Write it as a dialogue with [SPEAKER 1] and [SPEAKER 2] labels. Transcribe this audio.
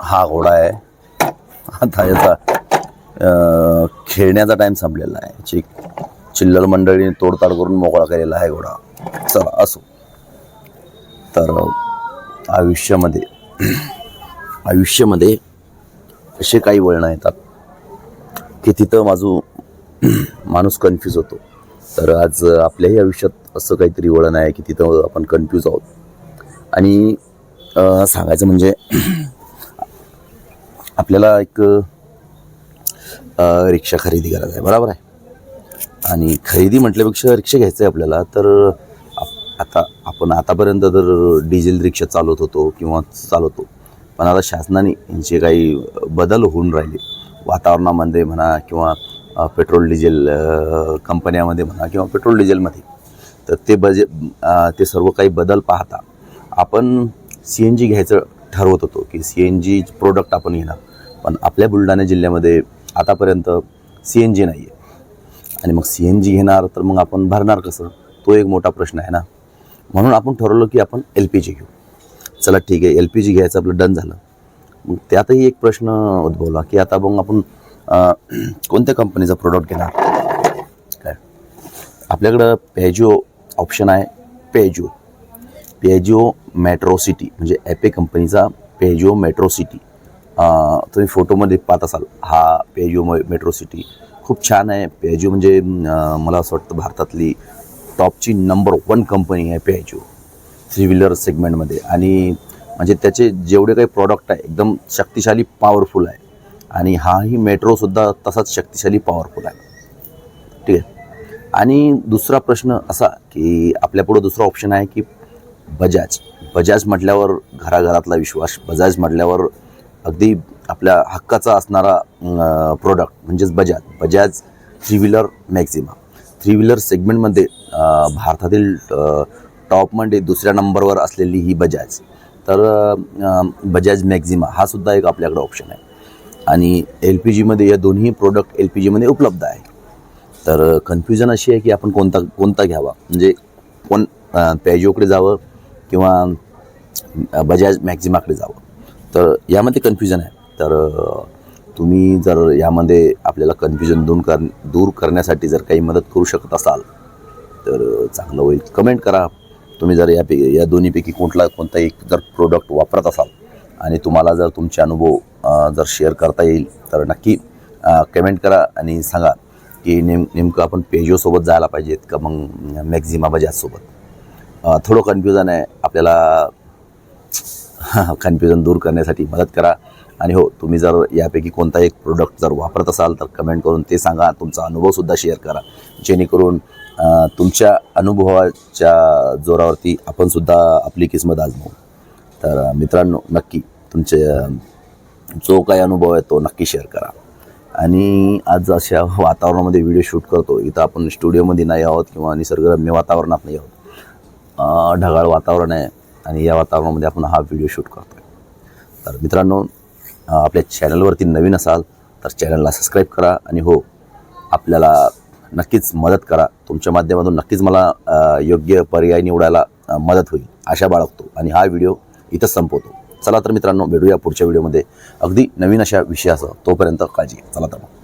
[SPEAKER 1] हा घोडा आहे. आता याचा खेळण्याचा टाईम संपलेला आहे. ची चिल्लर मंडळीने तोडताड करून मोकळा केलेला आहे घोडा. चला असो. तर आयुष्यामध्ये आयुष्यामध्ये असे काही वळणं येतात की तिथं माझं माणूस कन्फ्यूज होतो. तर आज आपल्याही आयुष्यात असं काहीतरी वळण आहे की तिथं आपण कन्फ्यूज आहोत. आणि सांगायचं म्हणजे आपल्याला एक रिक्षा खरेदी करायचं आहे. बरोबर आहे? आणि खरेदी म्हटल्यापेक्षा रिक्षा घ्यायचं आहे आपल्याला. तर आता आपण आतापर्यंत तर डिझेल रिक्षा चालवत होतो किंवा चालवतो. पण आता शासनाने यांचे काही बदल होऊन राहिले. वातावरणामध्ये म्हणा किंवा पेट्रोल डिझेल कंपन्यामध्ये म्हणा किंवा पेट्रोल डिझेलमध्ये. तर ते बजे ते सर्व काही बदल पाहता आपण सी एन जी घ्यायचं ठरवत होतो की सी एन जी प्रोडक्ट आपण घेणार. पण आपल्या बुलढाणा जिल्ह्यामध्ये आतापर्यंत सी एन जी नाही आहे आणि मग सी एन जी घेणार तर मग आपण भरणार कसं? तो एक मोठा प्रश्न आहे ना. म्हणून आपण ठरवलं की आपण एल पी जी घेऊ. चला ठीक आहे एल पी जी घ्यायचं आपलं डन झालं. मग त्यातही एक प्रश्न उद्भवला की आता मग आपण कोणत्या कंपनीचा प्रोडक्ट घेणार? काय? आपल्याकडं पॅजिओ ऑप्शन आहे पॅजिओ पेजो मेट्रो सिटी म्हणजे ॲपे कंपनीचा पॅजिओ मेट्रो सिटी तुम्ही फोटोमध्ये पाहत असाल हा पेजो मेट्रो सिटी. खूप छान आहे. पेजो म्हणजे मला असं वाटतं भारतातली टॉपची नंबर वन कंपनी आहे पेजो थ्री व्हीलर सेगमेंटमध्ये. आणि म्हणजे त्याचे जेवढे काही प्रॉडक्ट आहे एकदम शक्तिशाली पॉवरफुल आहे. आणि हाही मेट्रोसुद्धा तसाच शक्तिशाली पॉवरफुल आहे. ठीक आहे? आणि दुसरा प्रश्न असा की आपल्यापुढं दुसरा ऑप्शन आहे की बजाज. बजाज म्हटल्यावर घराघरातला विश्वास बजाज म्हटल्यावर अगदी आपल्या हक्काचा असणारा प्रोडक्ट म्हणजेच Bajaj Bajaj three wheeler Maxima three wheeler सेगमेंटमध्ये भारतातील टॉप टॉपमध्ये म्हणजे दुसऱ्या नंबरवर असलेली ही बजाज तर बजाज मॅक्झिमा हा सुद्धा एक आपल्याकडे ऑप्शन आहे. आणि एल पी जीमध्ये या दोन्ही प्रोडक्ट एल पी जीमध्ये उपलब्ध आहे. तर कन्फ्युजन अशी आहे की आपण कोणता कोणता घ्यावा? म्हणजे कोण पॅजिओकडे जावं किंवा बजाज मॅक्झिमाकडे जावं? तर यामध्ये कन्फ्युजन आहे. तर तुम्ही जर यामध्ये आपल्याला कन्फ्युजन दूर कर दूर करण्यासाठी जर काही मदत करू शकत असाल तर चांगलं होईल. कमेंट करा. तुम्ही जर यापैकी या दोन्हीपैकी कुठला कोणता एक जर प्रोडक्ट वापरत असाल आणि तुम्हाला जर तुमचे अनुभव जर शेअर करता येईल तर नक्की कमेंट करा आणि सांगा की नेम नेमकं आपण पेजोसोबत जायला पाहिजेत का मग मॅक्झिमा बजाजसोबत थोडं कन्फ्युजन आहे. आपल्याला कन्फ्युजन दूर करण्यासाठी मदत करा. आणि हो तुम्ही जर यापैकी कोणता एक प्रोडक्ट जर वापरत असाल तर कमेंट करून ते सांगा. तुमचा अनुभवसुद्धा शेअर करा. जेणेकरून तुमच्या अनुभवाच्या जोरावरती आपणसुद्धा आपली किस्मत आजमावू. तर मित्रांनो नक्की तुमचे जो काही अनुभव आहे तो नक्की शेअर करा. आणि आज अशा वातावरणामध्ये व्हिडिओ शूट करतो. इथं आपण स्टुडिओमध्ये नाही आहोत किंवा निसर्गरम्य वातावरणात नाही आहोत. ढगाळ वातावरण आहे. आणि या वातावरणामध्ये आपण हा व्हिडिओ शूट करतो आहे तर मित्रांनो आपल्या चॅनलवरती नवीन असाल तर चॅनलला सबस्क्राईब करा आणि हो आपल्याला नक्कीच मदत करा. तुमच्या माध्यमातून नक्कीच मला योग्य पर्याय निवडायला मदत होईल आशा बाळगतो. आणि हा व्हिडिओ इथंच संपवतो. चला तर मित्रांनो भेटूया पुढच्या व्हिडिओमध्ये अगदी नवीन अशा विषयासह तोपर्यंत काळजी चला तर मग.